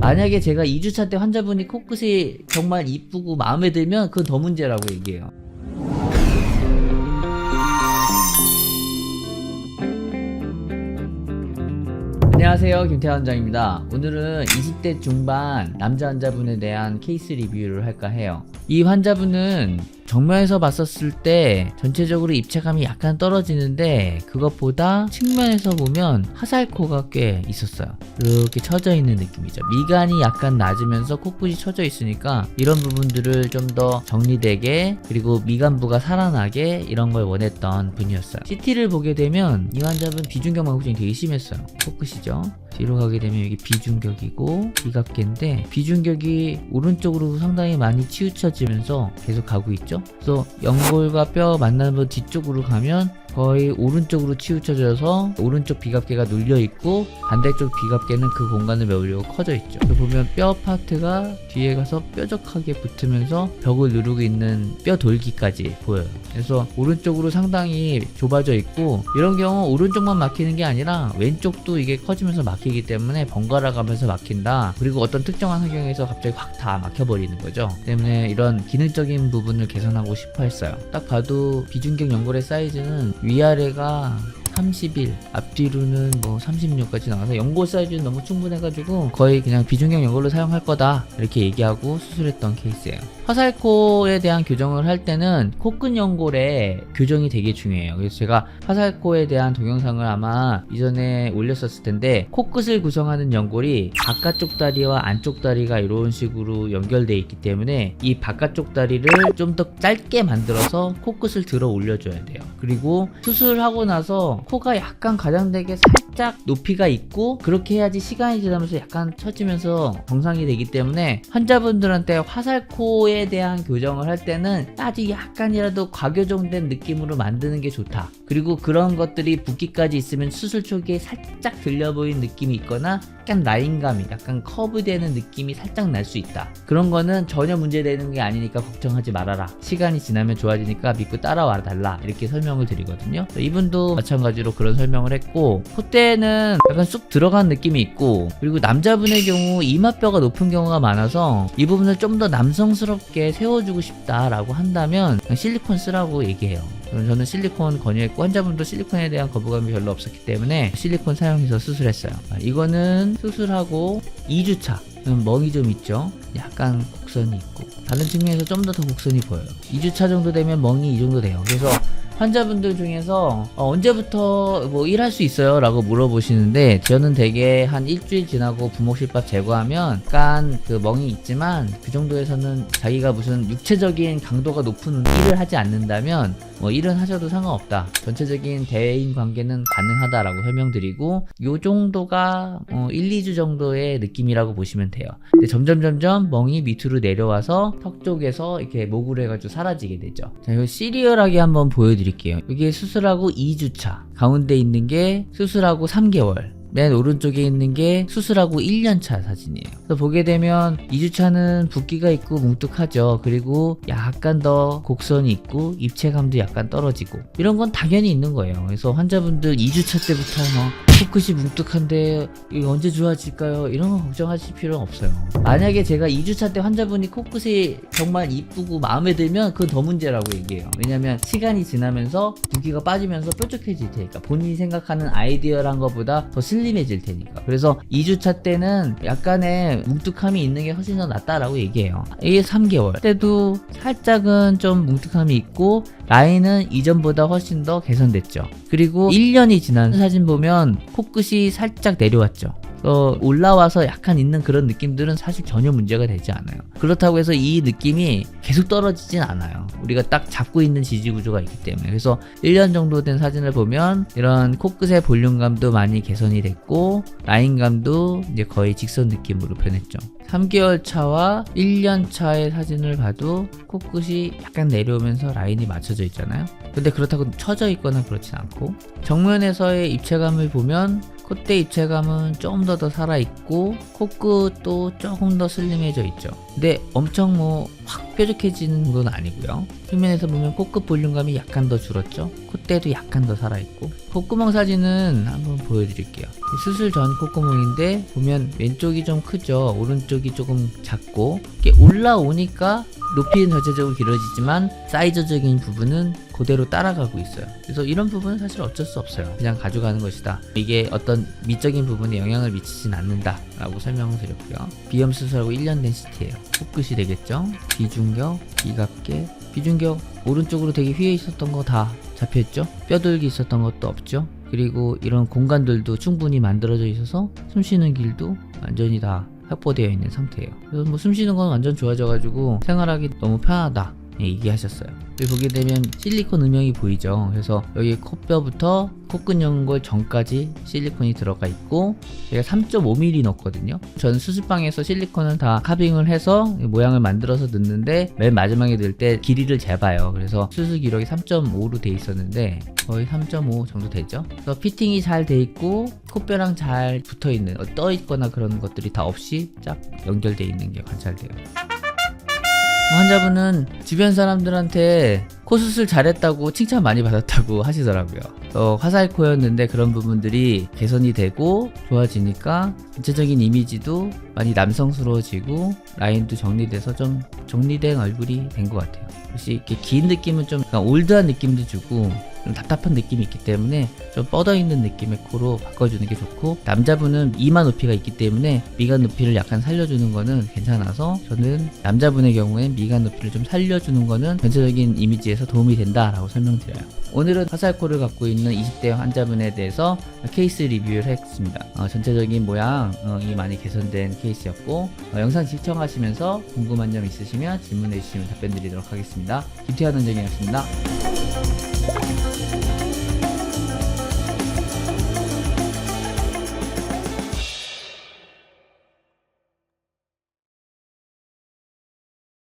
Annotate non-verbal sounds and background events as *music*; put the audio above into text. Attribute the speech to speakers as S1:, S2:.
S1: 만약에 제가 2주차 때 환자분이 코끝이 정말 이쁘고 마음에 들면 그건 더 문제라고 얘기해요. 안녕하세요. 김태환 원장입니다. 오늘은 20대 중반 남자 환자분에 대한 케이스 리뷰를 할까 해요. 이 환자분은 정면에서 봤었을 때 전체적으로 입체감이 약간 떨어지는데 그것보다 측면에서 보면 하살코가 꽤 있었어요. 이렇게 처져 있는 느낌이죠. 미간이 약간 낮으면서 코끝이 처져 있으니까 이런 부분들을 좀 더 정리되게 그리고 미간부가 살아나게 이런 걸 원했던 분이었어요. CT를 보게 되면 이 환자분 비중격 망곡증이 되게 심했어요. 코끝이죠 뒤로 가게 되면 여기 비중격이고 비갑계인데 비중격이 오른쪽으로 상당히 많이 치우쳐지면서 계속 가고 있죠. 그래서 연골과 뼈 만나는 부 뒤쪽으로 가면 거의 오른쪽으로 치우쳐져서 오른쪽 비갑계가 눌려 있고 반대쪽 비갑계는 그 공간을 메우려고 커져 있죠. 그래서 보면 뼈 파트가 뒤에 가서 뾰족하게 붙으면서 벽을 누르고 있는 뼈 돌기까지 보여요. 그래서 오른쪽으로 상당히 좁아져 있고 이런 경우 오른쪽만 막히는 게 아니라 왼쪽도 이게 커지면서 막히기 때문에 번갈아 가면서 막힌다. 그리고 어떤 특정한 환경에서 갑자기 확 다 막혀버리는 거죠. 때문에 이런 기능적인 부분을 개선하고 싶어 했어요. 딱 봐도 비중격 연골의 사이즈는 위아래가 31 앞뒤로는 뭐 36까지 나와서 연골 사이즈는 너무 충분해가지고 거의 그냥 비중격 연골로 사용할 거다 이렇게 얘기하고 수술했던 케이스예요. 화살코에 대한 교정을 할 때는 코끝 연골의 교정이 되게 중요해요. 그래서 제가 화살코에 대한 동영상을 아마 이전에 올렸었을 텐데 코끝을 구성하는 연골이 바깥쪽 다리와 안쪽 다리가 이런 식으로 연결되어 있기 때문에 이 바깥쪽 다리를 좀 더 짧게 만들어서 코끝을 들어 올려줘야 돼요. 그리고 수술하고 나서 코가 약간 가장되게 살짝 높이가 있고 그렇게 해야지 시간이 지나면서 약간 처지면서 정상이 되기 때문에 환자분들한테 화살코에 대한 교정을 할 때는 아직 약간이라도 과교정된 느낌으로 만드는 게 좋다. 그리고 그런 것들이 붓기까지 있으면 수술 초기에 살짝 들려 보이는 느낌이 있거나 약간 라인감이 약간 커브되는 느낌이 살짝 날 수 있다. 그런 거는 전혀 문제되는 게 아니니까 걱정하지 말아라. 시간이 지나면 좋아지니까 믿고 따라와 달라. 이렇게 설명을 드리거든요. 이분도 마찬가지로 그런 설명을 했고 콧대는 약간 쑥 들어간 느낌이 있고 그리고 남자분의 경우 이마뼈가 높은 경우가 많아서 이 부분을 좀 더 남성스럽게 세워주고 싶다라고 한다면 실리콘 쓰라고 얘기해요. 저는 실리콘 권유했고 환자분도 실리콘에 대한 거부감이 별로 없었기 때문에 실리콘 사용해서 수술했어요. 아, 이거는 수술하고 2주차 멍이 좀 있죠. 약간 곡선이 있고 다른 측면에서 좀 더 더 곡선이 보여요. 2주차 정도 되면 멍이 이 정도 돼요. 그래서 환자분들 중에서 어, 언제부터 뭐 일할 수 있어요? 라고 물어보시는데 저는 대개 한 일주일 지나고 부목실밥 제거하면 약간 그 멍이 있지만 그 정도에서는 자기가 무슨 육체적인 강도가 높은 일을 하지 않는다면 뭐 일은 하셔도 상관없다. 전체적인 대인 관계는 가능하다라고 설명드리고 요 정도가 어 1, 2주 정도의 느낌이라고 보시면 돼요. 근데 점점 점점 멍이 밑으로 내려와서 턱 쪽에서 이렇게 목으로 해가지고 사라지게 되죠. 자, 이거 시리얼하게 한번 보여드릴게요. 이게 수술하고 2주차. 가운데 있는 게 수술하고 3개월. 맨 오른쪽에 있는 게 수술하고 1년차 사진이에요. 그래서 보게 되면 2주차는 붓기가 있고 뭉툭하죠. 그리고 약간 더 곡선이 있고 입체감도 약간 떨어지고 이런 건 당연히 있는 거예요. 그래서 환자분들 2주차 때부터 뭐 코끝이 뭉툭한데 이거 언제 좋아질까요? 이런 거 걱정하실 필요는 없어요. 만약에 제가 2주차 때 환자분이 코끝이 정말 이쁘고 마음에 들면 그건 더 문제라고 얘기해요. 왜냐면 시간이 지나면서 붓기가 빠지면서 뾰족해질 테니까 본인이 생각하는 아이디어란 것보다 더 슬림해질 테니까. 그래서 2주차 때는 약간의 뭉툭함이 있는 게 훨씬 더 낫다라고 얘기해요. 이게 3개월 때도 살짝은 좀 뭉툭함이 있고 라인은 이전보다 훨씬 더 개선됐죠. 그리고 1년이 지난 사진 보면 코끝이 살짝 내려왔죠. 어, 올라와서 약간 있는 그런 느낌들은 사실 전혀 문제가 되지 않아요. 그렇다고 해서 이 느낌이 계속 떨어지진 않아요. 우리가 딱 잡고 있는 지지 구조가 있기 때문에. 그래서 1년 정도 된 사진을 보면 이런 코끝의 볼륨감도 많이 개선이 됐고 라인감도 이제 거의 직선 느낌으로 변했죠. 3개월 차와 1년 차의 사진을 봐도 코끝이 약간 내려오면서 라인이 맞춰져 있잖아요. 근데 그렇다고 처져 있거나 그렇진 않고 정면에서의 입체감을 보면 콧대 입체감은 좀 더 더 살아있고 코끝도 조금 더 슬림해져 있죠. 근데 엄청 뭐 확 뾰족해지는 건 아니고요. 측면에서 보면 코끝 볼륨감이 약간 더 줄었죠. 콧대도 약간 더 살아있고 콧구멍 사진은 한번 보여드릴게요. 수술 전 콧구멍인데 보면 왼쪽이 좀 크죠. 오른쪽이 조금 작고 이게 올라오니까 높이는 전체적으로 길어지지만 사이즈적인 부분은 그대로 따라가고 있어요. 그래서 이런 부분은 사실 어쩔 수 없어요. 그냥 가져가는 것이다. 이게 어떤 미적인 부분에 영향을 미치진 않는다 라고 설명을 드렸고요. 비염 수술하고 1년 된 시트예요. 코끝이 되겠죠. 비중격, 비갑계, 비중격 오른쪽으로 되게 휘어 있었던 거 다 잡혔죠. 뼈돌기 있었던 것도 없죠. 그리고 이런 공간들도 충분히 만들어져 있어서 숨 쉬는 길도 완전히 다 확보되어 있는 상태예요. 그래서 뭐 숨 쉬는 건 완전 좋아져가지고 생활하기 너무 편하다. 예, 얘기하셨어요. 보게 되면 실리콘 음영이 보이죠. 그래서 여기 코뼈부터 코끝 연골 전까지 실리콘이 들어가 있고 제가 3.5mm 넣었거든요. 전 수술방에서 실리콘을 다 카빙을 해서 모양을 만들어서 넣는데 맨 마지막에 넣을 때 길이를 재봐요. 그래서 수술 기록이 3.5로 돼 있었는데 거의 3.5 정도 되죠. 그래서 피팅이 잘 돼 있고 코뼈랑 잘 붙어 있는 떠 있거나 그런 것들이 다 없이 쫙 연결돼 있는 게 관찰돼요. 환자분은 주변 사람들한테 코 수술 잘했다고 칭찬 많이 받았다고 *laughs* 하시더라고요. 어, 화살코였는데 그런 부분들이 개선이 되고 좋아지니까 전체적인 이미지도 많이 남성스러워지고 라인도 정리돼서 좀 정리된 얼굴이 된 것 같아요. 혹시 이렇게 긴 느낌은 좀 약간 올드한 느낌도 주고 좀 답답한 느낌이 있기 때문에 좀 뻗어 있는 느낌의 코로 바꿔주는 게 좋고 남자분은 이마 높이가 있기 때문에 미간 높이를 약간 살려주는 거는 괜찮아서 저는 남자분의 경우엔 미간 높이를 좀 살려주는 거는 전체적인 이미지에서 도움이 된다라고 설명드려요. 오늘은 화살코를 갖고 있는 20대 환자분에 대해서 케이스 리뷰를 했습니다. 어, 전체적인 모양이 많이 개선된 케이스였고 어, 영상 시청하시면서 궁금한 점 있으시면 질문해 주시면 답변 드리도록 하겠습니다. 김태환 원장이었습니다. Thank you.